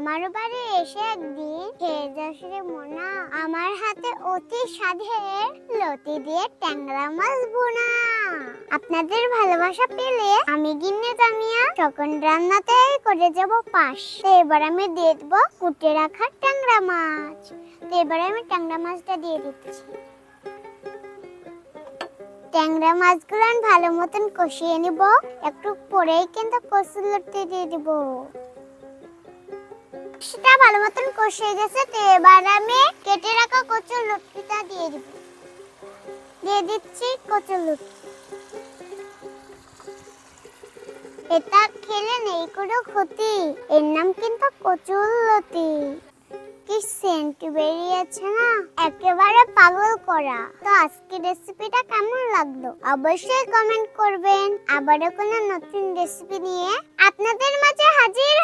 আমার বাড়ি এসে একদিন খেয়ে মোনা। আমার হাতে অতি স্বাদের লতি দিয়ে ট্যাংরা মাছ বোনা। আপনাদের ভালোবাসা পেলে আমি গিন্নে জামিয়া তখন রান্নাতে করে যাব পাশ। তো এবার আমি দিয়ে দেবো কুটে রাখা ট্যাংরা মাছ। তো এবার আমি ট্যাংরা মাছটা দিয়ে দিচ্ছি। ট্যাংরা মাছগুলো ভালো মতন কষিয়ে নিব। একটু পরেই কিন্তু কচুর লতি দিয়ে দিব। সেটা ভালো মতন কষিয়ে গেছে, তো এবার আমি কেটে রাখা কচুর লতিটা দিয়ে দিব। দিয়ে দিচ্ছি কচুর লতি এটা খেলে নেই কোনো ক্ষতি। এর নাম কিন্তু কচুর লতি কি সেন্ট বেরিয়েছে না? একেবারে পাগল করা। তো আজকে রেসিপিটা কেমন লাগল? অবশ্যই কমেন্ট করবেন। আবারও কোনো নতুন রেসিপি নিয়ে আপনাদের মাঝে হাজির